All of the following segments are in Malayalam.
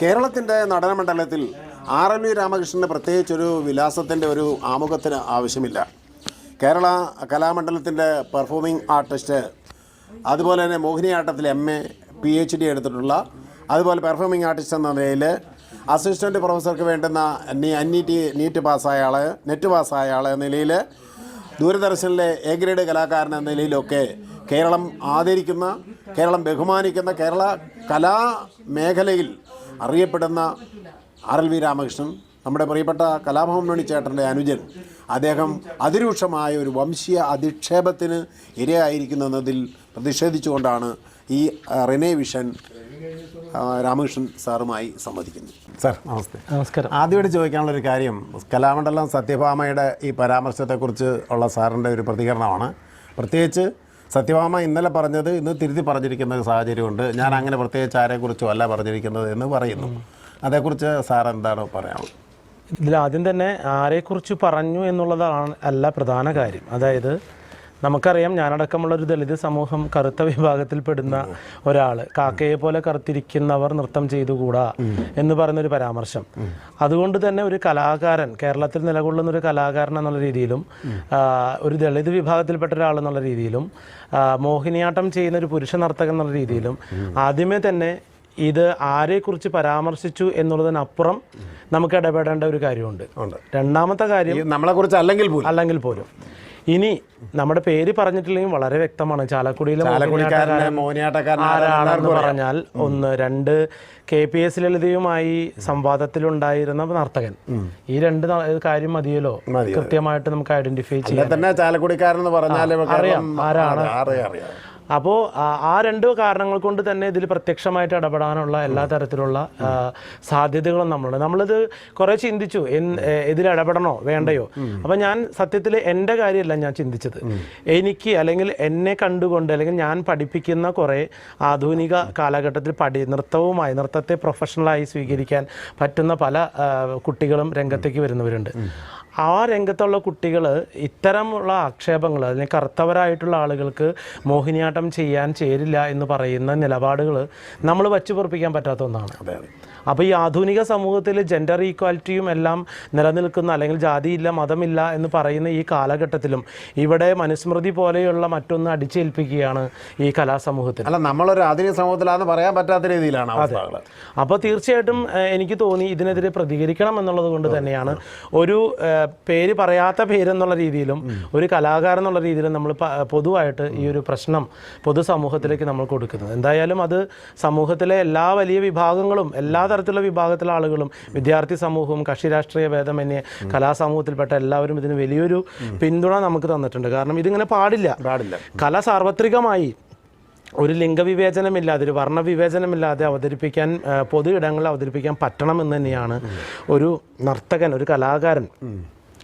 കേരളത്തിന്റെ നടനമണ്ഡലത്തിൽ ആർ എൽ വി രാമകൃഷ്ണന് പ്രത്യേകിച്ചൊരു വിലാസത്തിന്റെ ഒരു ആമുഖത്തിന് ആവശ്യമില്ല. കേരള കലാമണ്ഡലത്തിന്റെ പെർഫോമിംഗ് ആർട്ടിസ്റ്റ് അതുപോലെ തന്നെ മോഹിനിയാട്ടത്തിൽ M A P H D എടുത്തിട്ടുള്ള അതുപോലെ പെർഫോമിംഗ് ആർട്ടിസ്റ്റ് എന്ന നിലയിൽ അസിസ്റ്റന്റ് പ്രൊഫസർക്ക് വേണ്ടുന്ന നീ അന്നീറ്റ് നീറ്റ് പാസ്സായ ആൾ നെറ്റ് പാസ്സായ ആൾ എന്ന നിലയിൽ ദൂരദർശനിലെ എ ഗ്രേഡ് കലാകാരൻ എന്ന നിലയിലൊക്കെ കേരളം ആദരിക്കുന്ന കേരളം ബഹുമാനിക്കുന്ന കേരള കലാ മേഖലയിൽ അറിയപ്പെടുന്ന ആർ എൽ വി രാമകൃഷ്ണൻ നമ്മുടെ പ്രിയപ്പെട്ട കലാഭവൻ മണി ചേട്ടന്റെ അനുജൻ അദ്ദേഹം അതിരൂക്ഷമായ ഒരു വംശീയ അധിക്ഷേപത്തിന് ഇരയായിരിക്കുന്നതിൽ പ്രതിഷേധിച്ചുകൊണ്ടാണ് ഈ റിനേ വിഷൻ രാമകൃഷ്ണൻ സാറുമായി സംവദിക്കുന്നത്. സാർ നമസ്തേ. നമസ്കാരം. ആദ്യമായിട്ട് ചോദിക്കാനുള്ളൊരു കാര്യം കലാമണ്ഡലം സത്യഭാമയുടെ ഈ പരാമർശത്തെക്കുറിച്ച് ഉള്ള സാറിന്റെ ഒരു പ്രതികരണമാണ്. പ്രത്യേകിച്ച് സത്യഭാമ ഇന്നലെ പറഞ്ഞത് ഇന്ന് തിരുത്തി പറഞ്ഞിരിക്കുന്ന ഒരു സാഹചര്യമുണ്ട്. ഞാൻ അങ്ങനെ പ്രത്യേകിച്ച് ആരെക്കുറിച്ചും അല്ല പറഞ്ഞിരിക്കുന്നത് എന്ന് പറയുന്നു. അതേക്കുറിച്ച് സാർ എന്താണ് പറയാനുള്ളത്? ഇതിൽ ആദ്യം തന്നെ ആരെക്കുറിച്ച് പറഞ്ഞു എന്നുള്ളതാണ് അല്ല പ്രധാന കാര്യം. അതായത് നമുക്കറിയാം ഞാനടക്കമുള്ള ഒരു ദളിത് സമൂഹം കറുത്ത വിഭാഗത്തിൽപ്പെടുന്ന ഒരാൾ കാക്കയെ പോലെ കറുത്തിരിക്കുന്നവർ നൃത്തം ചെയ്തുകൂടാ എന്ന് പറയുന്നൊരു പരാമർശം. അതുകൊണ്ട് തന്നെ ഒരു കലാകാരൻ കേരളത്തിൽ നിലകൊള്ളുന്ന ഒരു കലാകാരൻ എന്നുള്ള രീതിയിലും ഒരു ദളിത് വിഭാഗത്തിൽപ്പെട്ട ഒരാൾ എന്നുള്ള രീതിയിലും മോഹിനിയാട്ടം ചെയ്യുന്ന ഒരു പുരുഷ നർത്തകൻ എന്നുള്ള രീതിയിലും ആദ്യമേ തന്നെ ഇത് ആരെക്കുറിച്ച് പരാമർശിച്ചു എന്നുള്ളതിനപ്പുറം നമുക്ക് ഇടപെടേണ്ട ഒരു കാര്യമുണ്ട്. രണ്ടാമത്തെ കാര്യം നമ്മളെക്കുറിച്ച് അല്ലെങ്കിൽ പോലും. അല്ലെങ്കിൽ പോലും. ഇനി നമ്മുടെ പേര് പറഞ്ഞിട്ടില്ലെങ്കിൽ വളരെ വ്യക്തമാണ്. ചാലക്കുടിയിലെ ആരാണെന്ന് പറഞ്ഞാൽ ഒന്ന് രണ്ട് കെ പി എസ് ലളിതയുമായി സംവാദത്തിലുണ്ടായിരുന്ന നർത്തകൻ. ഈ രണ്ട് കാര്യം മതിയല്ലോ. കൃത്യമായിട്ട് നമുക്ക് ഐഡന്റിഫൈ ചെയ്യാം ചാലക്കുടിക്കാരൻ അറിയാം, ആരാണ്. അപ്പോൾ ആ രണ്ട് കാരണങ്ങൾ കൊണ്ട് തന്നെ ഇതിൽ പ്രത്യക്ഷമായിട്ട് ഇടപെടാനുള്ള എല്ലാ തരത്തിലുള്ള സാധ്യതകളും നമ്മളുണ്ട്. നമ്മളിത് കുറേ ചിന്തിച്ചു. ഇതിൽ ഇടപെടണോ? വേണ്ടയോ? അപ്പം ഞാൻ സത്യത്തിൽ എന്റെ കാര്യമല്ല ഞാൻ ചിന്തിച്ചത്. എനിക്ക് അല്ലെങ്കിൽ എന്നെ കണ്ടുകൊണ്ട് അല്ലെങ്കിൽ ഞാൻ പഠിപ്പിക്കുന്ന കുറേ ആധുനിക കാലഘട്ടത്തിൽ പഠി നൃത്തവുമായി നൃത്തത്തെ പ്രൊഫഷണലായി സ്വീകരിക്കാൻ പറ്റുന്ന പല കുട്ടികളും രംഗത്തേക്ക് വരുന്നവരുണ്ട്. ആ രംഗത്തുള്ള കുട്ടികൾ ഇത്തരമുള്ള ആക്ഷേപങ്ങൾ അല്ലെങ്കിൽ കറുത്തവരായിട്ടുള്ള ആളുകൾക്ക് മോഹിനിയാട്ടം ചെയ്യാൻ ചേരില്ല എന്ന് പറയുന്ന നിലപാടുകൾ നമ്മൾ വച്ചു പൊറപ്പിക്കാൻ പറ്റാത്ത ഒന്നാണ്. അപ്പോൾ ഈ ആധുനിക സമൂഹത്തിൽ ജെൻഡർ ഈക്വാലിറ്റിയും എല്ലാം നിലനിൽക്കുന്ന അല്ലെങ്കിൽ ജാതിയില്ല മതമില്ല എന്ന് പറയുന്ന ഈ കാലഘട്ടത്തിലും ഇവിടെ മനുസ്മൃതി പോലെയുള്ള മറ്റൊന്ന് അടിച്ചേൽപ്പിക്കുകയാണ് ഈ കലാസമൂഹത്തിൽ അല്ല നമ്മളൊരു ആധുനിക സമൂഹത്തിലാന്ന് പറയാൻ പറ്റാത്ത രീതിയിലാണ് അപ്പോൾ തീർച്ചയായിട്ടും എനിക്ക് തോന്നി ഇതിനെതിരെ പ്രതികരിക്കണം എന്നുള്ളത് കൊണ്ട് തന്നെയാണ് ഒരു പേര് പറയാത്ത പേരെന്നുള്ള രീതിയിലും ഒരു കലാകാരൻ എന്നുള്ള രീതിയിലും നമ്മൾ പൊതുവായിട്ട് ഈ ഒരു പ്രശ്നം പൊതുസമൂഹത്തിലേക്ക് നമ്മൾ കൊടുക്കുന്നത്. എന്തായാലും അത് സമൂഹത്തിലെ എല്ലാ വലിയ വിഭാഗങ്ങളും എല്ലാ തരത്തിലുള്ള വിഭാഗത്തിലെ ആളുകളും വിദ്യാർത്ഥി സമൂഹവും കക്ഷി രാഷ്ട്രീയ ഭേദമന്യേ കലാസമൂഹത്തിൽപ്പെട്ട എല്ലാവരും ഇതിന് വലിയൊരു പിന്തുണ നമുക്ക് തന്നിട്ടുണ്ട്. കാരണം ഇതിങ്ങനെ പാടില്ല. പാടില്ല. കല സാർവത്രികമായി ഒരു ലിംഗവിവേചനമില്ലാതെ ഒരു വർണവിവേചനമില്ലാതെ അവതരിപ്പിക്കാൻ പൊതു ഇടങ്ങളിൽ അവതരിപ്പിക്കാൻ പറ്റണം പറ്റണമെന്ന് തന്നെയാണ് ഒരു നർത്തകൻ ഒരു കലാകാരൻ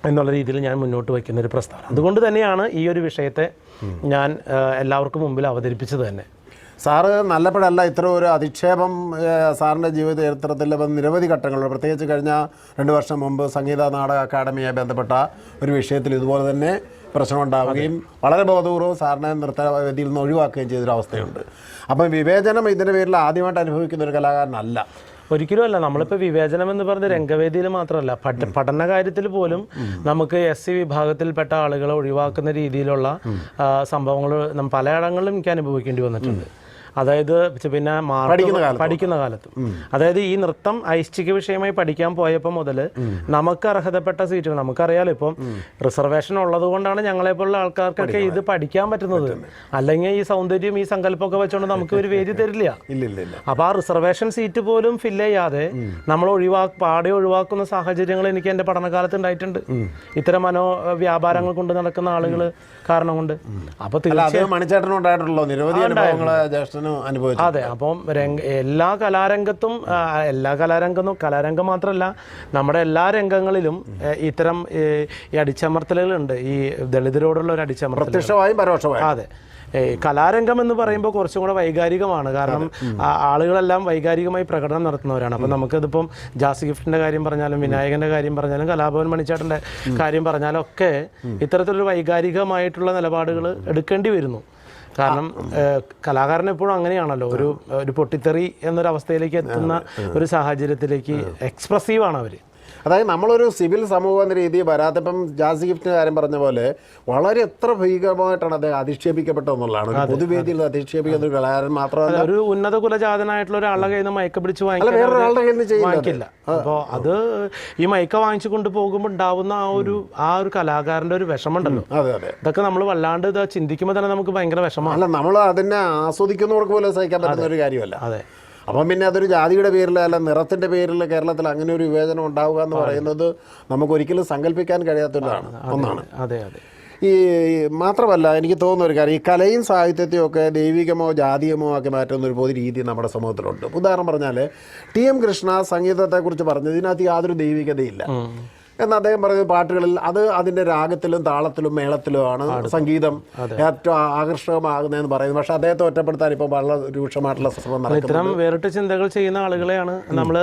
എന്നുള്ള രീതിയിൽ ഞാൻ മുന്നോട്ട് വയ്ക്കുന്ന ഒരു പ്രസ്താവന അതുകൊണ്ട് തന്നെയാണ് ഈ ഒരു വിഷയത്തെ ഞാൻ എല്ലാവർക്കും മുമ്പിൽ അവതരിപ്പിച്ചത് തന്നെ. സാറ് നല്ലപ്പോഴല്ല ഇത്ര ഒരു അധിക്ഷേപം സാറിന്റെ ജീവിത ചരിത്രത്തിൽ നിരവധി ഘട്ടങ്ങളുണ്ട്. പ്രത്യേകിച്ച് കഴിഞ്ഞ രണ്ട് വർഷം മുമ്പ് സംഗീത നാടക അക്കാദമിയുമായി ബന്ധപ്പെട്ട ഒരു വിഷയത്തിൽ ഇതുപോലെ തന്നെ പ്രശ്നമുണ്ടാവുകയും വളരെ ബോധപൂർവം സാറിനെ നൃത്തവേദിയിൽ നിന്ന് ഒഴിവാക്കുകയും ചെയ്തൊരവസ്ഥയുണ്ട്. അപ്പം വിവേചനം ഇതിന്റെ പേരിൽ ആദ്യമായിട്ട് അനുഭവിക്കുന്ന ഒരു കലാകാരനല്ല. ഒരിക്കലും അല്ല. നമ്മളിപ്പോൾ വിവേചനം എന്ന് പറഞ്ഞ രംഗവേദിയിൽ മാത്രമല്ല പഠ പഠന കാര്യത്തിൽ പോലും നമുക്ക് എസ് സി വിഭാഗത്തിൽപ്പെട്ട ആളുകളെ ഒഴിവാക്കുന്ന രീതിയിലുള്ള സംഭവങ്ങൾ പലയിടങ്ങളിലും എനിക്ക് അനുഭവിക്കേണ്ടി വന്നിട്ടുണ്ട്. അതായത് പിന്നെ പഠിക്കുന്ന കാലത്ത്. അതായത് ഈ നൃത്തം ഐച്ഛിക വിഷയമായി പഠിക്കാൻ പോയപ്പോൾ മുതൽ നമുക്ക് അർഹതപ്പെട്ട സീറ്റുകൾ നമുക്കറിയാലോ ഇപ്പം റിസർവേഷൻ ഉള്ളത് കൊണ്ടാണ് ഞങ്ങളെപ്പോലുള്ള ആൾക്കാർക്കൊക്കെ ഇത് പഠിക്കാൻ പറ്റുന്നത്. അല്ലെങ്കിൽ ഈ സൗന്ദര്യം ഈ സങ്കല്പമൊക്കെ വെച്ചുകൊണ്ട് നമുക്ക് ഒരു വേദി തരില്ല. അപ്പോൾ ആ റിസർവേഷൻ സീറ്റ് പോലും ഫില്ല് ചെയ്യാതെ നമ്മൾ ഒഴിവാ പാടെ ഒഴിവാക്കുന്ന സാഹചര്യങ്ങൾ എനിക്ക് എന്റെ പഠനകാലത്ത് ഉണ്ടായിട്ടുണ്ട്. ഇത്തരം മനോ വ്യാപാരങ്ങൾ കൊണ്ട് നടക്കുന്ന ആളുകൾ കാരണം കൊണ്ട്. അപ്പോൾ തീർച്ചയായിട്ടും അത് മണിച്ചേട്ടനും ഉണ്ടായിട്ടുള്ളൂ. നിരവധി അനുഭവങ്ങൾ ജ്യേഷ്ഠൻ അനുഭവിച്ചു. അതെ അപ്പം എല്ലാ കലാരംഗത്തും എല്ലാ കലാരംഗത്തും കലാരംഗം മാത്രമല്ല നമ്മുടെ എല്ലാ രംഗങ്ങളിലും ഇത്തരം ഈ അടിച്ചമർത്തലുകളുണ്ട്. ഈ ദളിതരോടുള്ള ഒരു അടിച്ചമർത്തൽ പ്രത്യക്ഷമായും പരോക്ഷമായും. അതെ. കലാരംഗം എന്ന് പറയുമ്പോൾ കുറച്ചും കൂടെ വൈകാരികമാണ്. കാരണം ആളുകളെല്ലാം വൈകാരികമായി പ്രകടനം നടത്തുന്നവരാണ്. അപ്പം നമുക്കിതിപ്പം ജാസ് ഗിഫ്റ്റിന്റെ കാര്യം പറഞ്ഞാലും വിനായകന്റെ കാര്യം പറഞ്ഞാലും കലാഭവൻ മണിച്ചേട്ടന്റെ കാര്യം പറഞ്ഞാലും ഒക്കെ ഇത്തരത്തിലൊരു വൈകാരികമായിട്ടുള്ള നിലപാടുകൾ എടുക്കേണ്ടി വരുന്നു. കാരണം കലാകാരൻ എപ്പോഴും അങ്ങനെയാണല്ലോ. ഒരു ഒരു പൊട്ടിത്തെറി എന്നൊരു അവസ്ഥയിലേക്ക് എത്തുന്ന ഒരു സാഹചര്യത്തിലേക്ക് എക്സ്പ്രസീവ് ആണ് അവർ അതായത് നമ്മളൊരു സിവിൽ സമൂഹം എന്ന രീതിയിൽ വരാത്തപ്പം ജാസി ഗിഫ്റ്റിന്റെ കാര്യം പറഞ്ഞ പോലെ വളരെ എത്ര ഭീകരമായിട്ടാണ് അദ്ദേഹം അധിക്ഷേപിക്കപ്പെട്ടതെന്നുള്ളതാണ് ഒരു പൊതുവേദിയിൽ അധിക്ഷേപിക്കുന്ന ഒരു കലാകാരൻ മാത്രമല്ല. ഒരു ഉന്നത കുലജാതനായിട്ടുള്ള ഒരാളുടെ കയ്യിൽ നിന്ന് മയക്ക പിടിച്ച് വേറൊരാളുടെ കയ്യിൽ നിന്ന് വാങ്ങിക്കില്ല. അപ്പോൾ അത് ഈ മയക്ക വാങ്ങിച്ചു കൊണ്ടുപോകുമ്പോൾ ഉണ്ടാവുന്ന ആ ഒരു ആ ഒരു കലാകാരന്റെ ഒരു വിഷമമുണ്ടല്ലോ. അതെ അതെ. ഇതൊക്കെ നമ്മൾ വല്ലാണ്ട് ഇത് ചിന്തിക്കുമ്പോൾ തന്നെ നമുക്ക് ഭയങ്കര വിഷമമാണ്. അല്ല നമ്മൾ അതിനെ ആസ്വദിക്കുന്നവർക്ക് പോലും സഹിക്കാൻ പറ്റുന്ന ഒരു കാര്യമല്ല. അതെ. അപ്പം പിന്നെ അതൊരു ജാതിയുടെ പേരിൽ അല്ല നിറത്തിന്റെ പേരിൽ കേരളത്തിൽ അങ്ങനെ ഒരു വിവേചനം ഉണ്ടാവുക എന്ന് പറയുന്നത് നമുക്കൊരിക്കലും സങ്കല്പിക്കാൻ കഴിയാത്തതാണ്. ഒന്നാണ്. അതെ അതെ. ഈ മാത്രമല്ല എനിക്ക് തോന്നുന്ന ഒരു കാര്യം ഈ കലയും സാഹിത്യത്തെയും ഒക്കെ ദൈവികമോ ജാതീയമോ ആക്കി മാറ്റുന്ന ഒരു പൊതു രീതി നമ്മുടെ സമൂഹത്തിലുണ്ട്. ഉദാഹരണം പറഞ്ഞാൽ ടി എം കൃഷ്ണ സംഗീതത്തെക്കുറിച്ച് പറഞ്ഞത് ഇതിനകത്ത് യാതൊരു ദൈവികതയില്ല. എന്ന് അദ്ദേഹം പറയുന്ന പാട്ടുകളിൽ അത് അതിന്റെ രാഗത്തിലും താളത്തിലും മേളത്തിലും ആണ് സംഗീതം ഏറ്റവും ആകർഷകമാകുന്നതെന്ന് പറയുന്നത് പക്ഷേ അദ്ദേഹത്തെ ഒറ്റപ്പെടുത്താൻ ഇപ്പോൾ വളരെ രൂക്ഷമായിട്ടുള്ള ശ്രമം ഇത്തരം വേറിട്ട ചിന്തകൾ ചെയ്യുന്ന ആളുകളെയാണ് നമ്മൾ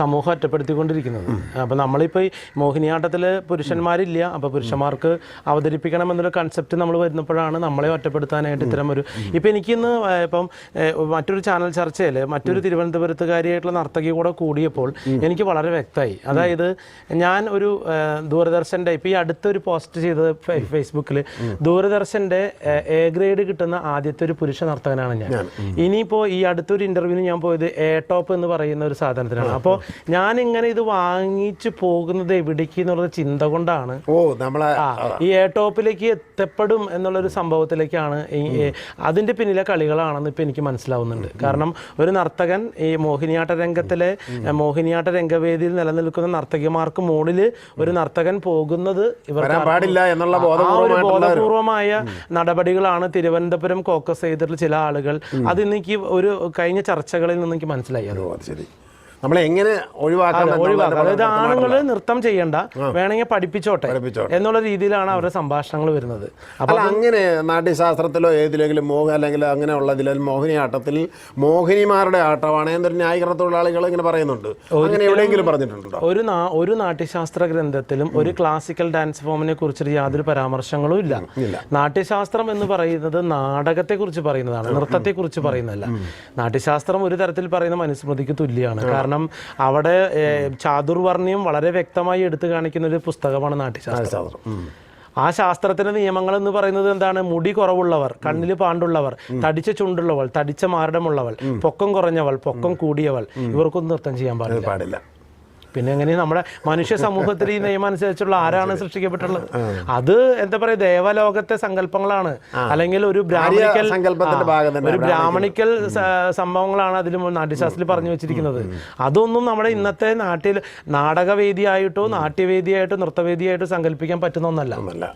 സമൂഹം ഒറ്റപ്പെടുത്തിക്കൊണ്ടിരിക്കുന്നത്. അപ്പോൾ നമ്മളിപ്പോൾ ഈ മോഹിനിയാട്ടത്തിൽ പുരുഷന്മാരില്ല. അപ്പോൾ പുരുഷന്മാർക്ക് അവതരിപ്പിക്കണം എന്നൊരു കൺസെപ്റ്റ് നമ്മൾ വരുന്നപ്പോഴാണ് നമ്മളെ ഒറ്റപ്പെടുത്താനായിട്ട് ഇത്തരം ഒരു ഇപ്പം എനിക്കിന്ന് ഇപ്പം മറ്റൊരു ചാനൽ ചർച്ചയിൽ മറ്റൊരു തിരുവനന്തപുരത്തുകാരിയായിട്ടുള്ള നർത്തകി കൂടെ കൂടിയപ്പോൾ എനിക്ക് വളരെ വ്യക്തമായി. അതായത് ഞാൻ ഒരു ദൂരദർശന്റെ ഇപ്പം ഈ അടുത്തൊരു പോസ്റ്റ് ചെയ്തത് ഫേസ്ബുക്കിൽ ദൂരദർശന്റെ എ ഗ്രേഡ് കിട്ടുന്ന ആദ്യത്തെ ഒരു പുരുഷ നർത്തകനാണ് ഞാൻ. ഇനിയിപ്പോൾ ഈ അടുത്തൊരു ഇന്റർവ്യൂവിന് ഞാൻ പോയത് എ ടോപ്പ് എന്ന് പറയുന്ന ഒരു സാധനത്തിനാണ്. അപ്പോൾ ഞാൻ ഇങ്ങനെ ഇത് വാങ്ങിച്ചു പോകുന്നത് എവിടേക്ക് എന്നുള്ള ചിന്ത കൊണ്ടാണ്. ഓ നമ്മളെ ഈ എ ടോപ്പിലേക്ക് എത്തപ്പെടും എന്നുള്ളൊരു സംഭവത്തിലേക്കാണ് അതിന്റെ പിന്നിലെ കളികളാണെന്ന് ഇപ്പൊ എനിക്ക് മനസ്സിലാവുന്നുണ്ട്. കാരണം ഒരു നർത്തകൻ ഈ മോഹിനിയാട്ട രംഗത്തിലെ മോഹിനിയാട്ട രംഗവേദിയിൽ നിലനിൽക്കുന്ന നർത്തകിമാർക്ക് മുകളിൽ ഒരു നർത്തകൻ പോകുന്നത് ഇവർ പാടില്ല എന്നുള്ള ബോധപൂർവമായ നടപടികളാണ് തിരുവനന്തപുരം കോക്കസ് ചെയ്തിട്ടുള്ള ചില ആളുകൾ. അത് എനിക്ക് ഒരു കഴിഞ്ഞ ചർച്ചകളിൽ നിന്ന് എനിക്ക് മനസ്സിലായി അത് ശരി. നമ്മളെ എങ്ങനെ ഒഴിവാക്കാം. എന്നുള്ളതിന്റെ അതായത് ആണുങ്ങൾ നൃത്തം ചെയ്യണ്ട വേണമെങ്കിൽ പഠിപ്പിച്ചോട്ടെ. എന്നുള്ള രീതിയിലാണ് അവരുടെ സംഭാഷണങ്ങൾ വരുന്നത്. അപ്പോൾ അങ്ങനെ നാട്യശാസ്ത്രത്തിലോ ഏതിലെങ്കിലും മോഹ അല്ലെങ്കിൽ അങ്ങനെയുള്ള ഇതിലും മോഹിനിയാട്ടത്തിൽ മോഹിനിമാരുടെ ആട്ടമാണ് എന്നൊരു ന്യായീകരണ തൊഴിലാളികൾ ഇങ്ങനെ പറയുന്നുണ്ട്. അങ്ങനെ എവിടെയെങ്കിലും പറഞ്ഞിട്ടുണ്ടോ? ഒരു ഒരു നാട്യശാസ്ത്ര ഗ്രന്ഥത്തിലും ഒരു ക്ലാസിക്കൽ ഡാൻസ് ഫോമിനെ കുറിച്ച് യാതൊരു പരാമർശങ്ങളും ഇല്ല. ഇല്ല. നാട്യശാസ്ത്രം എന്ന് പറയുന്നത് നാടകത്തെ കുറിച്ച് പറയുന്നതാണ് നൃത്തത്തെ കുറിച്ച് പറയുന്നതല്ല. നാട്യശാസ്ത്രം ഒരു തരത്തിൽ പറയുന്ന മനുസ്മൃതിക്ക് തുല്യമാണ്. കാരണം അവിടെ ചാതുർവർണയം വളരെ വ്യക്തമായി എടുത്തു കാണിക്കുന്ന ഒരു പുസ്തകമാണ് നാട്യശാസ്ത്രം. ശാസ്ത്രം ആ ശാസ്ത്രത്തിന്റെ നിയമങ്ങൾ എന്ന് പറയുന്നത് എന്താണ്? മുടി കുറവുള്ളവർ കണ്ണിൽ പാണ്ടുള്ളവർ തടിച്ച ചുണ്ടുള്ളവൾ തടിച്ച മാരടമുള്ളവൾ പൊക്കം കുറഞ്ഞവൾ പൊക്കം കൂടിയവൾ ഇവർക്കൊന്നും നൃത്തം ചെയ്യാൻ പാടില്ല. പിന്നെ എങ്ങനെ നമ്മുടെ മനുഷ്യ സമൂഹത്തിൽ ഈ നിയമം അനുസരിച്ചുള്ള ആരാണ് സൃഷ്ടിക്കപ്പെട്ടുള്ളത്? അത് എന്താ പറയുക ദേവലോകത്തെ സങ്കല്പങ്ങളാണ്. അല്ലെങ്കിൽ ഒരു ബ്രാഹ്മണിക്കൽ ഒരു ബ്രാഹ്മണിക്കൽ. സംഭവങ്ങളാണ് അതിൽ നാട്യശാസ്ത്രത്തിൽ പറഞ്ഞു വെച്ചിരിക്കുന്നത്. അതൊന്നും നമ്മുടെ ഇന്നത്തെ നാട്ടിൽ നാടകവേദിയായിട്ടോ നാട്യവേദിയായിട്ടോ നൃത്തവേദിയായിട്ടോ സങ്കല്പിക്കാൻ പറ്റുന്ന ഒന്നല്ല.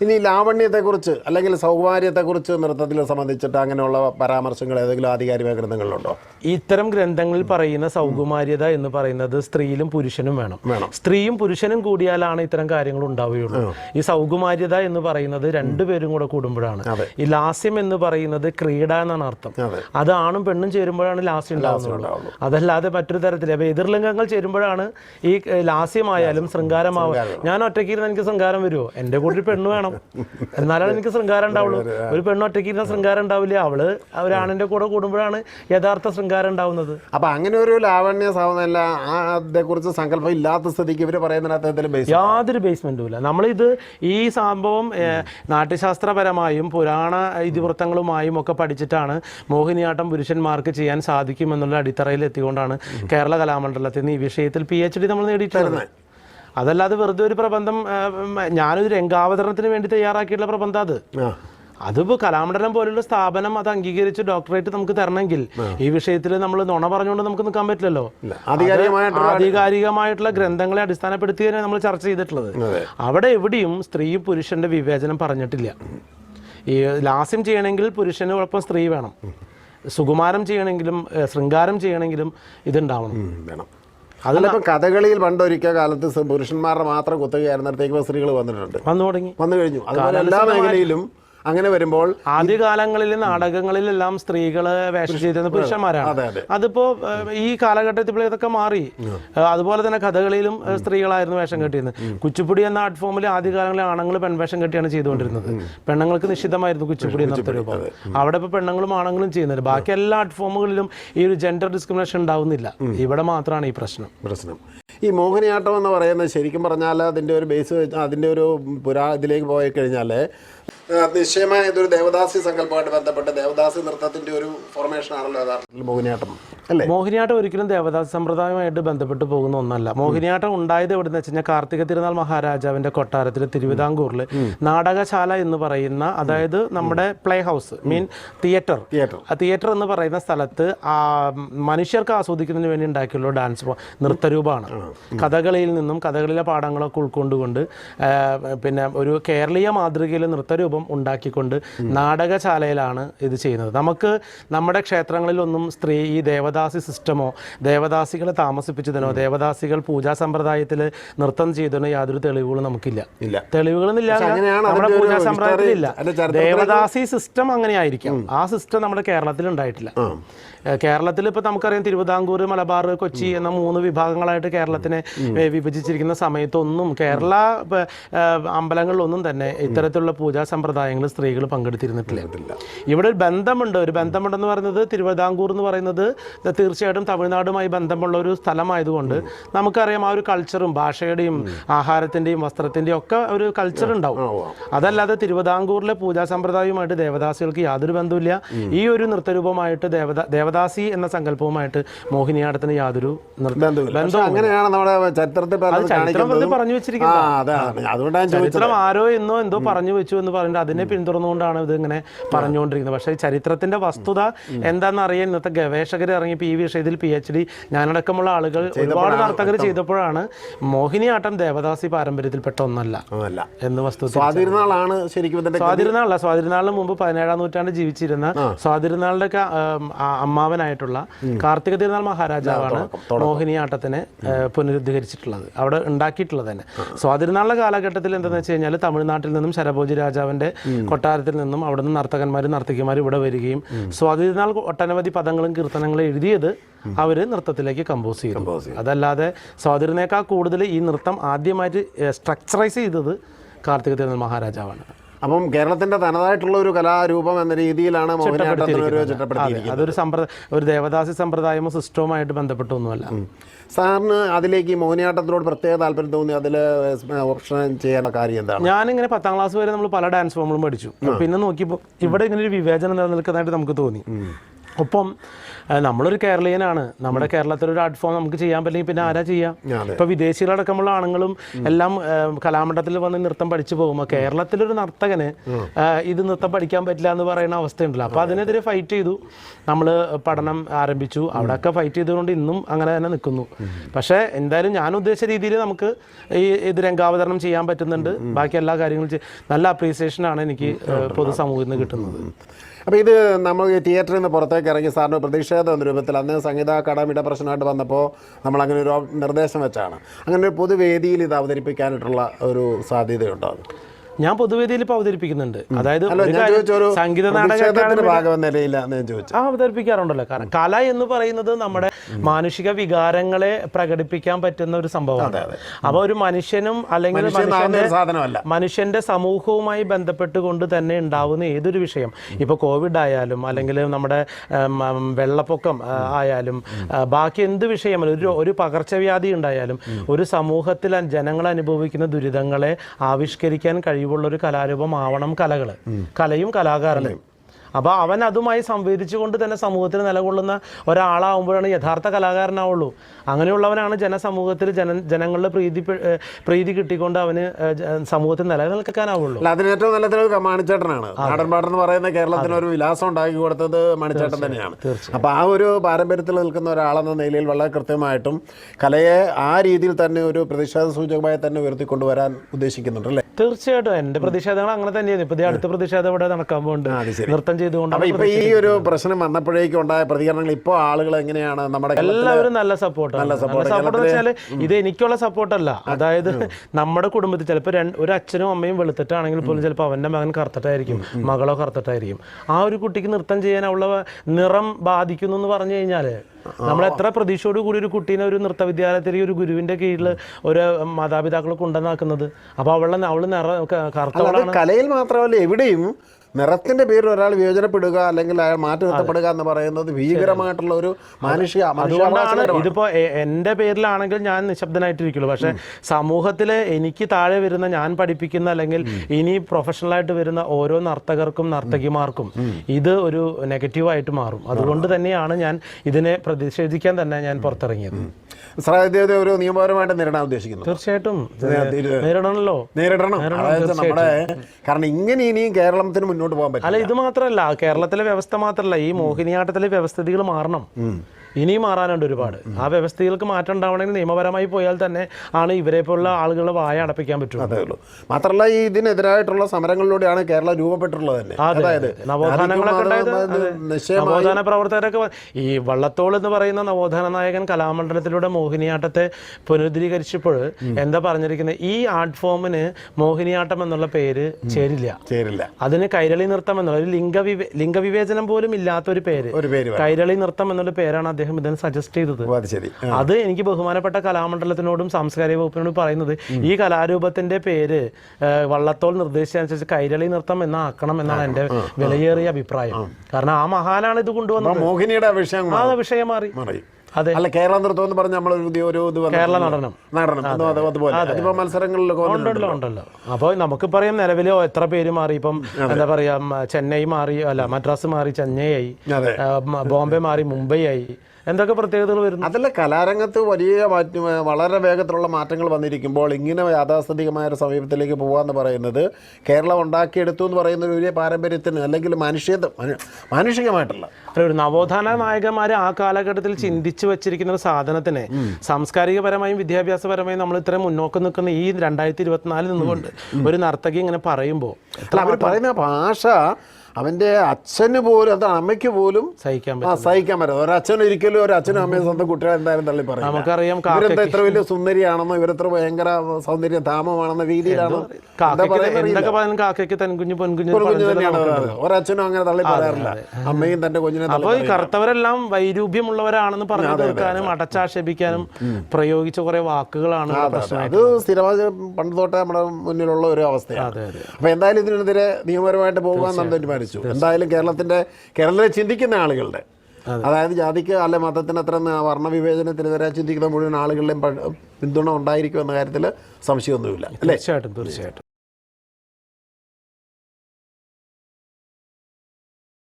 ഇനി ലാവണ്യത്തെക്കുറിച്ച് അല്ലെങ്കിൽ സൗകുമാര്യത്തെക്കുറിച്ച് നൃത്തത്തിൽ സംബന്ധിച്ചിട്ട് അങ്ങനെയുള്ള പരാമർശങ്ങൾ ഏതെങ്കിലും ആധികാരിക ഗ്രന്ഥങ്ങളിലുണ്ടോ? ഇത്തരം ഗ്രന്ഥങ്ങളിൽ പറയുന്ന സൗകുമാര്യത എന്ന് പറയുന്നത് സ്ത്രീയിലും പുരുഷനും വേണം. വേണം. സ്ത്രീയും പുരുഷനും കൂടിയാലാണ് ഇത്തരം കാര്യങ്ങൾ ഉണ്ടാവുകയുള്ളൂ. ഈ സൗകുമാര്യത എന്ന് പറയുന്നത് രണ്ടുപേരും കൂടെ കൂടുമ്പോഴാണ്. ഈ ലാസ്യം എന്ന് പറയുന്നത് ക്രീഡ എന്നാണ് അർത്ഥം. അതെ. ആണും പെണ്ണും ചേരുമ്പോഴാണ് ലാസ്യം ഉണ്ടാകുന്നത് അതല്ലാതെ മറ്റൊരു തരത്തിൽ അപ്പൊ എതിർലിംഗങ്ങൾ ചേരുമ്പോഴാണ് ഈ ലാസ്യമായാലും ശൃംഗാരമാവും ഞാൻ ഒറ്റയ്ക്ക് ഇരുന്ന് എനിക്ക് ശൃംഗാരം വരുമോ എന്റെ കൂടെ ഒരു പെണ്ണ് വേണം. എന്നാലാണ് എനിക്ക് ശൃംഗാരം ഉണ്ടാവുള്ളൂ. ഒരു പെണ്ണ് ഒറ്റയ്ക്ക് ഇരുന്ന ശൃംഗാരം ഉണ്ടാവില്ല. അവൾ ഒരാണിന്റെ കൂടെ കൂടുമ്പോഴാണ് യഥാർത്ഥ ശൃംഗാരം ഉണ്ടാവുന്നത്. അപ്പൊ അങ്ങനെ ഒരു ലാവണ്യ സൗന്ദര്യ അതേക്കുറിച്ച് സങ്കല്പം ഇല്ലാത്ത സ്ഥിതിക്ക് ഇവർ പറയുന്നതിനകത്ത് യാതൊരു ബേസ്മെന്റും ഇല്ല. നമ്മളിത് ഈ സംഭവം നാട്യശാസ്ത്രപരമായും പുരാണ ഇതിവൃത്തങ്ങളുമായും ഒക്കെ പഠിച്ചിട്ടാണ് മോഹിനിയാട്ടം പുരുഷന്മാർക്ക് ചെയ്യാൻ സാധിക്കുമെന്നുള്ള അടിത്തറയിൽ എത്തിക്കൊണ്ടാണ് കേരള കലാമണ്ഡലത്തിൽ നിന്ന് ഈ വിഷയത്തിൽ പി എച്ച് ഡി നമ്മൾ നേടിയിട്ടുള്ളത്. അതല്ലാതെ വെറുതെ ഒരു പ്രബന്ധം ഞാനൊരു രംഗാവതരണത്തിന് വേണ്ടി തയ്യാറാക്കിയിട്ടുള്ള പ്രബന്ധം അത്. അതിപ്പോ അതിപ്പോൾ കലാമണ്ഡലം പോലുള്ള സ്ഥാപനം അത് അംഗീകരിച്ച് ഡോക്ടറേറ്റ് നമുക്ക് തരണമെങ്കിൽ ഈ വിഷയത്തിൽ നമ്മൾ നുണ പറഞ്ഞുകൊണ്ട് നമുക്ക് നിൽക്കാൻ പറ്റില്ലല്ലോ. ആധികാരികമായിട്ടുള്ള ഗ്രന്ഥങ്ങളെ അടിസ്ഥാനപ്പെടുത്തിയാണ് നമ്മൾ ചർച്ച ചെയ്തിട്ടുള്ളത്. അവിടെ എവിടെയും സ്ത്രീയും പുരുഷന്റെ വിവേചനം പറഞ്ഞിട്ടില്ല. ഈ ലാസ്യം ചെയ്യണമെങ്കിൽ പുരുഷന് കുഴപ്പം സ്ത്രീ വേണം. സുകുമാരം ചെയ്യണമെങ്കിലും ശൃംഗാരം ചെയ്യണമെങ്കിലും ഇതുണ്ടാവണം. വേണം. അതിലിപ്പോൾ കഥകളിയിൽ പണ്ടൊരിക്കൽ കാലത്ത് പുരുഷന്മാരുടെ മാത്രം കുത്തകയായിരുന്നിടത്തേക്ക് സ്ത്രീകൾ വന്നിട്ടുണ്ട്. വന്നു തുടങ്ങി. വന്നു കഴിഞ്ഞു. അതുപോലെ എല്ലാ മേഖലയിലും അങ്ങനെ വരുമ്പോൾ ആദ്യകാലങ്ങളിൽ നാടകങ്ങളിലെല്ലാം സ്ത്രീകൾ വേഷം ചെയ്തിരുന്ന പുരുഷന്മാരാണ്. അതെ അതെ. അതിപ്പോ ഈ കാലഘട്ടത്തിൽ ഇതൊക്കെ മാറി. അതുപോലെ തന്നെ കഥകളിലും സ്ത്രീകളായിരുന്നു വേഷം കെട്ടിയിരുന്നത്. കുച്ചിപ്പുടി എന്ന ആർട്ട് ഫോമിൽ ആദ്യകാലങ്ങളിൽ ആണുങ്ങൾ പെൺവേഷം കെട്ടിയാണ് ചെയ്തുകൊണ്ടിരുന്നത്. പെണ്ണുങ്ങൾക്ക് നിഷിദ്ധമായിരുന്നു കുച്ചിപ്പുടി എന്ന നൃത്തരൂപം അവിടെ ഇപ്പോൾ പെണ്ണുങ്ങളും ആണുങ്ങളും ചെയ്യുന്നത്. ബാക്കി എല്ലാ ആർട്ട് ഫോമുകളിലും ഈ ഒരു ജെൻഡർ ഡിസ്ക്രിമിനേഷൻ ഉണ്ടാവുന്നില്ല. ഇവിടെ മാത്രമാണ് ഈ പ്രശ്നം. പ്രശ്നം. ഈ മോഹിനിയാട്ടം എന്ന് പറയുന്നത് ശരിക്കും പറഞ്ഞാൽ അതിന്റെ ഒരു ബേസ് അതിന്റെ അതിന്റെ ഒരു പുരാ ഇതിലേക്ക് പോയി കഴിഞ്ഞാൽ നിശ്ചയമായ ഇതൊരു ദേവദാസി സങ്കല്പമായിട്ട് ബന്ധപ്പെട്ട് ദേവദാസി നൃത്തത്തിന്റെ ഒരു ഫോർമേഷൻ ആണല്ലോ യഥാർത്ഥത്തിൽ മോഹിനിയാട്ടം. അല്ലേ? മോഹിനിയാട്ടം ഒരിക്കലും ദേവദാസി സമ്പ്രദായമായിട്ട് ബന്ധപ്പെട്ട് പോകുന്ന ഒന്നല്ല. മോഹിനിയാട്ടം ഉണ്ടായത് എവിടെന്ന് വെച്ച് കഴിഞ്ഞാൽ കാർത്തിക തിരുനാൾ മഹാരാജാവിന്റെ കൊട്ടാരത്തിൽ തിരുവിതാംകൂറിൽ നാടകശാല എന്ന് പറയുന്ന അതായത് നമ്മുടെ play house mean theatre. Theatre. Theatre എന്ന് പറയുന്ന സ്ഥലത്ത് ആ മനുഷ്യർക്ക് ആസ്വദിക്കുന്നതിന് വേണ്ടി ഉണ്ടാക്കിയുള്ള ഡാൻസ് നൃത്തരൂപമാണ്. കഥകളിയിൽ നിന്നും കഥകളിലെ പാഠങ്ങളൊക്കെ ഉൾക്കൊണ്ടുകൊണ്ട് പിന്നെ ഒരു കേരളീയ മാതൃകയിൽ നൃത്തരൂപം ഉണ്ടാക്കിക്കൊണ്ട് നാടകശാലയിലാണ് ഇത് ചെയ്യുന്നത്. നമുക്ക് നമ്മുടെ ക്ഷേത്രങ്ങളിലൊന്നും സ്ത്രീ ഈ ദേവദാസി സിസ്റ്റമോ ദേവദാസികളെ താമസിപ്പിച്ചതിനോ ദേവദാസികൾ പൂജാ സമ്പ്രദായത്തിൽ നൃത്തം ചെയ്തതിനോ യാതൊരു തെളിവുകളും നമുക്കില്ല. ഇല്ല. തെളിവുകളൊന്നുമില്ല നമ്മുടെ പൂജാ സമ്പ്രദായത്തിലില്ല. ദേവദാസി സിസ്റ്റം അങ്ങനെ ആയിരിക്കാം ആ സിസ്റ്റം നമ്മുടെ കേരളത്തിൽ ഉണ്ടായിട്ടില്ല കേരളത്തിൽ ഇപ്പോൾ നമുക്കറിയാം തിരുവിതാംകൂർ മലബാർ കൊച്ചി എന്ന മൂന്ന് വിഭാഗങ്ങളായിട്ട് കേരളത്തിനെ വിഭജിച്ചിരിക്കുന്ന സമയത്തൊന്നും കേരള അമ്പലങ്ങളിലൊന്നും തന്നെ ഇത്തരത്തിലുള്ള പൂജാ സമ്പ്രദായങ്ങൾ സ്ത്രീകൾ പങ്കെടുത്തിരുന്നിട്ടില്ല. ഇവിടെ ഒരു ബന്ധമുണ്ട്. ഒരു ബന്ധമുണ്ടെന്ന് പറയുന്നത് തിരുവിതാംകൂർ എന്ന് പറയുന്നത് തീർച്ചയായിട്ടും തമിഴ്നാടുമായി ബന്ധമുള്ള ഒരു സ്ഥലമായതുകൊണ്ട് നമുക്കറിയാം ആ ഒരു കൾച്ചറും ഭാഷയുടെയും ആഹാരത്തിന്റെയും വസ്ത്രത്തിന്റെയും ഒക്കെ ഒരു കൾച്ചർ ഉണ്ടാവും. അതല്ലാതെ തിരുവിതാംകൂറിലെ പൂജാ സമ്പ്രദായവുമായിട്ട് ദേവദാസികൾക്ക് യാതൊരു ബന്ധവുമില്ല. ഈ ഒരു നൃത്തരൂപമായിട്ട് ദേവദാ ദേവദാസി എന്ന സങ്കല്പവുമായിട്ട് മോഹിനിയാട്ടത്തിന് യാതൊരു ബന്ധമില്ല അങ്ങനെയാണ് നമ്മുടെ ചരിത്രത്തിൽ പറഞ്ഞു വെച്ചിരിക്കുന്നത്. അതുകൊണ്ടാണ് ചരിത്രം ആരോ എന്നോ എന്തോ പറഞ്ഞു വെച്ചു എന്ന് പറഞ്ഞിട്ട് അതിനെ പിന്തുടർന്നുകൊണ്ടാണ് ഇത് ഇങ്ങനെ പറഞ്ഞുകൊണ്ടിരിക്കുന്നത്. പക്ഷേ ചരിത്രത്തിന്റെ വസ്തുത എന്താണെന്ന് അറിയാൻ ഇന്നത്തെ ഗവേഷകർ ഇറങ്ങിയപ്പോൾ ഈ വിഷയത്തിൽ പി എച്ച് ഡി ഞാനടക്കമുള്ള ആളുകൾ ഒരുപാട് നർത്തകർ ചെയ്തപ്പോഴാണ് മോഹിനിയാട്ടം ദേവദാസി പാരമ്പര്യത്തിൽപ്പെട്ട ഒന്നല്ല എന്ന് വസ്തു സ്വാതിരുന്നാളാണ് ശരിക്കും സ്വാതിരുന്നാളല്ല സ്വാതിരുന്നാളിന് മുമ്പ് പതിനേഴാം നൂറ്റാണ്ട് ജീവിച്ചിരുന്ന സ്വാതിരുന്നാളിന്റെ അമ്മാവനായിട്ടുള്ള കാർത്തിക തിരുനാൾ മഹാരാജാവാണ് മോഹിനിയാട്ടത്തിനെ പുനരുദ്ധരിച്ചിട്ടുള്ളത്. അവിടെ ഉണ്ടാക്കിയിട്ടുള്ളത് തന്നെ. സ്വാതിരുന്നാളിന്റെ കാലഘട്ടത്തിൽ എന്താണെന്ന് വെച്ച് കഴിഞ്ഞാൽ തമിഴ്നാട്ടിൽ നിന്നും ശരഭോജി രാജാവിന്റെ കൊട്ടാരത്തിൽ നിന്നും അവിടെ നിന്ന് നർത്തകന്മാരും നർത്തകിമാരും ഇവിടെ വരികയും സ്വാതിനാൾ ഒട്ടനവധി പദങ്ങളും കീർത്തനങ്ങളും എഴുതിയത് അവർ നൃത്തത്തിലേക്ക് കമ്പോസ് ചെയ്തു. അതല്ലാതെ സ്വാതിരുന്നേക്കാൾ കൂടുതൽ ഈ നൃത്തം ആദ്യമായിട്ട് സ്ട്രക്ചറൈസ് ചെയ്തത് കാർത്തിക തിരുനാൾ മഹാരാജാവാണ്. അപ്പം കേരളത്തിന്റെ തനതായിട്ടുള്ള ഒരു കലാരൂപം എന്ന രീതിയിലാണ് ചിട്ടപ്പെടുത്തിയിരിക്കുന്നത് അതൊരു സമ്പ്രദായ ഒരു ദേവദാസി സമ്പ്രദായമോ സിസ്റ്റവുമായിട്ട് ബന്ധപ്പെട്ടൊന്നുമല്ല സാറിന് അതിലേക്ക് ഈ മോഹിനിയാട്ടത്തിനോട് പ്രത്യേക താല്പര്യം തോന്നി അതിൽ ഓപ്ഷൻ ചെയ്യേണ്ട കാര്യം എന്താണ്? ഞാനിങ്ങനെ പത്താം ക്ലാസ് വരെ നമ്മൾ പല ഡാൻസ് ഫോമുകളും പഠിച്ചു. പിന്നെ നോക്കിയപ്പോൾ ഇവിടെ ഇങ്ങനെ ഒരു വിവേചനം നിലനിൽക്കുന്നതായിട്ട് നമുക്ക് തോന്നി. ഒപ്പം നമ്മളൊരു കേരളീയനാണ്. നമ്മുടെ കേരളത്തിൽ ഒരു ആർട്ട് ഫോം നമുക്ക് ചെയ്യാൻ പറ്റില്ലെങ്കിൽ പിന്നെ ആരാ ചെയ്യാം? അതെ. ഇപ്പൊ വിദേശികളടക്കമുള്ള ആണുങ്ങളും എല്ലാം കലാമണ്ഡലത്തിൽ വന്ന് നൃത്തം പഠിച്ചു പോകുമ്പോൾ കേരളത്തിലൊരു നർത്തകന് ഇത് നൃത്തം പഠിക്കാൻ പറ്റില്ല എന്ന് പറയുന്ന അവസ്ഥയുണ്ടല്ലോ. അപ്പോൾ അതിനെതിരെ ഫൈറ്റ് ചെയ്തു. നമ്മൾ പഠനം ആരംഭിച്ചു. അവിടെയൊക്കെ ഫൈറ്റ് ചെയ്തുകൊണ്ട് ഇന്നും അങ്ങനെ തന്നെ നിൽക്കുന്നു. പക്ഷേ എന്തായാലും ഞാൻ ഉദ്ദേശിച്ച രീതിയിൽ നമുക്ക് ഈ ഇത് രംഗാവതരണം ചെയ്യാൻ പറ്റുന്നുണ്ട്. ബാക്കി എല്ലാ കാര്യങ്ങളും നല്ല അപ്രീസിയേഷൻ ആണ് എനിക്ക് പൊതുസമൂഹത്തിൽ നിന്ന് കിട്ടുന്നത്. അപ്പോൾ ഇത് നമ്മൾ തിയേറ്ററിൽ നിന്ന് പുറത്തേക്ക് ഇറങ്ങി സാറിന് പ്രതിഷേധം എന്ന രൂപത്തിൽ അന്ന് സംഗീത അക്കാദമിയുടെ പ്രശ്നമായിട്ട് വന്നപ്പോൾ നമ്മൾ അങ്ങനെ ഒരു നിർദ്ദേശം വെച്ചാണ്. അങ്ങനെ ഒരു പൊതുവേദിയിൽ ഇത് അവതരിപ്പിക്കാനായിട്ടുള്ള ഒരു സാധ്യതയുണ്ടോ ഞാൻ പൊതുവേദിയിൽ ഇപ്പോൾ അവതരിപ്പിക്കുന്നുണ്ട്. അതായത് സംഗീത നാടക ആ അവതരിപ്പിക്കാറുണ്ടല്ലോ. കാരണം കല എന്ന് പറയുന്നത് നമ്മുടെ മാനുഷിക വികാരങ്ങളെ പ്രകടിപ്പിക്കാൻ പറ്റുന്ന ഒരു സംഭവമാണ്. അപ്പൊ ഒരു മനുഷ്യനും അല്ലെങ്കിൽ മനുഷ്യന്റെ മനുഷ്യന്റെ സമൂഹവുമായി ബന്ധപ്പെട്ടുകൊണ്ട് തന്നെ ഉണ്ടാവുന്ന ഏതൊരു വിഷയം. ഇപ്പോൾ കോവിഡ് ആയാലും അല്ലെങ്കിൽ നമ്മുടെ വെള്ളപ്പൊക്കം ആയാലും ബാക്കി എന്ത് വിഷയം ഒരു ഒരു പകർച്ചവ്യാധി ഉണ്ടായാലും ഒരു സമൂഹത്തിൽ ജനങ്ങൾ അനുഭവിക്കുന്ന ദുരിതങ്ങളെ ആവിഷ്കരിക്കാൻ കഴിവുള്ള ഒരു കലാരൂപമാവണം കലകൾ കലയും കലാകാരനും. അപ്പോൾ അവൻ അതുമായി സംവേദിച്ചുകൊണ്ട് തന്നെ സമൂഹത്തിൽ നിലകൊള്ളുന്ന ഒരാളാവുമ്പോഴാണ് യഥാർത്ഥ കലാകാരനാവുള്ളൂ. അങ്ങനെയുള്ളവനാണ് ജനസമൂഹത്തിൽ ജന ജനങ്ങളുടെ പ്രീതി പ്രീതി കിട്ടിക്കൊണ്ട് അവന് സമൂഹത്തിൽ നിലനിൽക്കാനാവുള്ളൂ. അതിന് ഏറ്റവും നല്ല തെളിവ് മണിച്ചേട്ടനാണ് നാടൻപാട്ട് എന്ന് പറയുന്ന കേരളത്തിന് ഒരു വിലാസം ഉണ്ടാക്കി കൊടുത്തത് മണിച്ചേട്ടൻ തന്നെയാണ്. അപ്പോൾ ആ ഒരു പാരമ്പര്യത്തിൽ നിൽക്കുന്ന ഒരാളെന്ന നിലയിൽ വളരെ കൃത്യമായിട്ടും കലയെ ആ രീതിയിൽ തന്നെ ഒരു പ്രതിഷേധ സൂചകമായി തന്നെ ഉയർത്തിക്കൊണ്ടുവരാൻ ഉദ്ദേശിക്കുന്നുണ്ട് അല്ലേ? തീർച്ചയായിട്ടും. എന്റെ പ്രതിഷേധങ്ങൾ അങ്ങനെ തന്നെയാണ്. ഇപ്പൊ അടുത്ത പ്രതിഷേധം ഇവിടെ നടക്കാൻ പോകുന്നുണ്ട് നൃത്തം ചെയ്തുകൊണ്ട് ഇപ്പൊ ഈ ഒരു പ്രശ്നം വന്നപ്പോഴേക്കും ഉണ്ടായ പ്രതികരണങ്ങൾ ഇപ്പൊ ആളുകൾ എങ്ങനെയാണ് നമ്മുടെ എല്ലാവരും നല്ല സപ്പോർട്ട് നല്ല സപ്പോർട്ട് എന്ന് വെച്ചാൽ ഇത് എനിക്കുള്ള സപ്പോർട്ടല്ല അതായത് നമ്മുടെ കുടുംബത്തിൽ ചിലപ്പോൾ ഒരു അച്ഛനും അമ്മയും വെളുത്തിട്ടാണെങ്കിൽ പോലും ചിലപ്പോൾ അവന്റെ മകൻ കറുത്തിട്ടായിരിക്കും മകളോ കറുത്തിട്ടായിരിക്കും. ആ ഒരു കുട്ടിക്ക് നൃത്തം ചെയ്യാൻ അവളുടെ നിറം ബാധിക്കുന്നു എന്ന് പറഞ്ഞു കഴിഞ്ഞാൽ നമ്മൾ എത്ര പ്രതീക്ഷയോട് കൂടി ഒരു കുട്ടീനെ ഒരു നൃത്ത വിദ്യാലയത്തിൽ ഒരു ഗുരുവിന്റെ കീഴിൽ ഒരു മാതാപിതാക്കൾ കൊണ്ടുവന്നാക്കുന്നത്? അപ്പോൾ അവളെ അവൾ നിറ കറുത്ത കറുത്തവളാണ്. കലയിൽ മാത്രമല്ല എവിടെയും നിറത്തിന്റെ പേരിൽ ഒരാൾ വിയോജനപ്പെടുക അല്ലെങ്കിൽ അയാൾ മാറ്റി നിർത്തപ്പെടുക എന്ന് പറയുന്നത് ഭീകരമായിട്ടുള്ള ഒരു മാനുഷിക ഇതിപ്പോ എ- എന്റെ പേരിലാണെങ്കിൽ ഞാൻ നിശബ്ദനായിട്ടിരിക്കുള്ളൂ. പക്ഷെ സമൂഹത്തിൽ എനിക്ക് താഴെ വരുന്ന ഞാൻ പഠിപ്പിക്കുന്ന അല്ലെങ്കിൽ ഇനി പ്രൊഫഷണൽ ആയിട്ട് വരുന്ന ഓരോ നർത്തകർക്കും നർത്തകിമാർക്കും ഇത് ഒരു നെഗറ്റീവായിട്ട് മാറും. അതുകൊണ്ട് തന്നെയാണ് ഞാൻ ഇതിനെ പ്രതിഷേധിക്കാൻ തന്നെ ഞാൻ പുറത്തിറങ്ങിയത്. സാധ്യത ഒരു നിയമപരമായിട്ട് നേരിടാൻ ഉദ്ദേശിക്കുന്നു. തീർച്ചയായിട്ടും. നേരിടണം. അതായത് നമ്മുടെ കാരണം ഇങ്ങനെ ഇനിയും കേരളത്തിന് മുന്നോട്ട് പോകാൻ പറ്റില്ല. അല്ല ഇത് മാത്രമല്ല കേരളത്തിലെ വ്യവസ്ഥ മാത്രമല്ല ഈ മോഹിനിയാട്ടത്തിലെ വ്യവസ്ഥിതികൾ മാറണം. ഇനിയും മാറാനുണ്ട് ഒരുപാട്. ആ വ്യവസ്ഥകൾക്ക് മാറ്റം ഉണ്ടാവണമെങ്കിൽ നിയമപരമായി പോയാൽ തന്നെ ആണ് ഇവരെ പോലുള്ള ആളുകളെ വായ അടപ്പിക്കാൻ പറ്റുള്ളൂ. അതേ ഉള്ളൂ. മാത്രമല്ല ഈ ഇതിനെതിരായിട്ടുള്ള സമരങ്ങളിലൂടെയാണ് കേരളം രൂപപ്പെട്ടിട്ടുള്ളത് തന്നെ. അതായത്. നവോത്ഥാനങ്ങളൊക്കെ ഉണ്ടായത് നവോത്ഥാന പ്രവർത്തകരൊക്കെ ഈ വള്ളത്തോൾ എന്ന് പറയുന്ന നവോത്ഥാന നായകൻ കലാമണ്ഡലത്തിലൂടെ മോഹിനിയാട്ടത്തെ പുനരുദ്ധീകരിച്ചപ്പോൾ എന്താ പറഞ്ഞിരിക്കുന്നത്? ഈ ആർട്ട് ഫോമിന് മോഹിനിയാട്ടം എന്നുള്ള പേര് ചേരില്ല. ചേരില്ല. അതിന് കൈരളി നൃത്തം എന്നുള്ള ഒരു ലിംഗവിവേ ലിംഗവിവേചനം പോലും ഇല്ലാത്ത ഒരു പേര്. കൈരളി നൃത്തം എന്നുള്ള പേരാണ് അദ്ദേഹം ഇതിന് സജസ്റ്റ് ചെയ്തത്. ശരി. അത് എനിക്ക് ബഹുമാനപ്പെട്ട കലാമണ്ഡലത്തിനോടും സാംസ്കാരിക വകുപ്പിനോടും പറയുന്നത് ഈ കലാരൂപത്തിന്റെ പേര് വള്ളത്തോൾ നിർദ്ദേശിച്ചനുസരിച്ച് കൈരളി നൃത്തം എന്നാക്കണം എന്നാണ് എന്റെ വിലയേറിയ അഭിപ്രായം. കാരണം ആ മഹാനാണ് ഇത് കൊണ്ടുവന്നത്. മോഹിനിയുടെ വിഷയം ആ വിഷയം മാറി. അതെ. അല്ല കേരള നൃത്തം എന്ന് പറഞ്ഞ നമ്മൾ ഒരു ഇത്. കേരള നടനം. നടനം. അത് അത് അതുപോലെ. അതിപ്പോ മത്സരങ്ങളിലൊക്കെ ഉണ്ടല്ലോ ഉണ്ടല്ലോ. അപ്പോൾ നമുക്ക് പറയാം നിലവിൽ എത്ര പേര് മാറി. ഇപ്പം എന്താ പറയാ ചെന്നൈ മാറി അല്ല മദ്രാസ് മാറി ചെന്നൈ ആയി. ബോംബെ മാറി മുംബൈ ആയി. എന്തൊക്കെ പ്രത്യേകതകൾ വരുന്നു? അതല്ല കലാരംഗത്ത് വലിയ മാറ്റം വളരെ വേഗത്തിലുള്ള മാറ്റങ്ങൾ വന്നിരിക്കുമ്പോൾ ഇങ്ങനെ യാഥാസ്ഥിതികമായ ഒരു സമീപത്തിലേക്ക് പോകാന്ന് പറയുന്നത് കേരളം ഉണ്ടാക്കിയെടുത്തു എന്ന് പറയുന്ന ഒരു വലിയ പാരമ്പര്യത്തിന് അല്ലെങ്കിൽ മനുഷ്യത മാനുഷികമായിട്ടുള്ള. അല്ല, ഒരു നവോത്ഥാന നായകന്മാർ ആ കാലഘട്ടത്തിൽ ചിന്തിച്ചു വെച്ചിരിക്കുന്ന ഒരു സാധനത്തിനെ സാംസ്കാരികപരമായും വിദ്യാഭ്യാസപരമായും നമ്മൾ ഇത്രയും മുന്നോക്കം നിൽക്കുന്ന ഈ രണ്ടായിരത്തി ഇരുപത്തിനാലിൽ നിന്നുകൊണ്ട് ഒരു നർത്തകി ഇങ്ങനെ പറയുമ്പോൾ അല്ല അവർ പറയുന്ന ഭാഷ അവന്റെ അച്ഛന് പോലും അത് അമ്മയ്ക്ക് പോലും സഹിക്കാൻ ആ സഹിക്കാൻ പറ്റും ഒരച്ഛൻ ഒരിക്കലും ഒരു അച്ഛനും അമ്മയും സ്വന്തം കുട്ടികളെ എന്തായാലും തള്ളി പറയും നമുക്കറിയാം ഇവരെന്താ ഇത്ര വലിയ സുന്ദരിയാണെന്നോ ഇവരെത്ര ഭയങ്കര സൗന്ദര്യ ധാമമാണെന്ന രീതിയിലാണ്? കാക്കയ്ക്ക് തൻകുഞ്ഞ് പൊൻകുഞ്ഞ് തന്നെയാണ്. ഒരച്ഛനും അങ്ങനെ തള്ളി പറയാറില്ല. അമ്മയും തന്റെ കുഞ്ഞിനെ അപ്പോൾ ഈ കറുത്തവരെല്ലാം വൈരൂപ്യമുള്ളവരാണെന്ന് പറഞ്ഞു തീർക്കാനും അടച്ചാക്ഷേപിക്കാനും പ്രയോഗിച്ച കുറെ വാക്കുകളാണ് അത് സ്ഥിരമായി പണ്ട് തൊട്ടേ നമ്മുടെ മുന്നിലുള്ള ഒരു അവസ്ഥയാണ്. അപ്പൊ എന്തായാലും ഇതിനെതിരെ നിയമപരമായിട്ട് പോകാൻ നമ്മൾ തീരുമാനിച്ചു എന്തായാലും കേരളത്തിന്റെ കേരളത്തിലെ ചിന്തിക്കുന്ന ആളുകളുടെ അതായത് ജാതിക്ക് അല്ലെ മതത്തിന് അത്ര വർണവിവേചനത്തിനെതിരെ ചിന്തിക്കുന്ന മുഴുവൻ ആളുകളുടെയും പ- പിന്തുണ ഉണ്ടായിരിക്കും എന്ന കാര്യത്തിൽ സംശയമൊന്നുമില്ല. അല്ലേ? തീർച്ചയായിട്ടും തീർച്ചയായിട്ടും.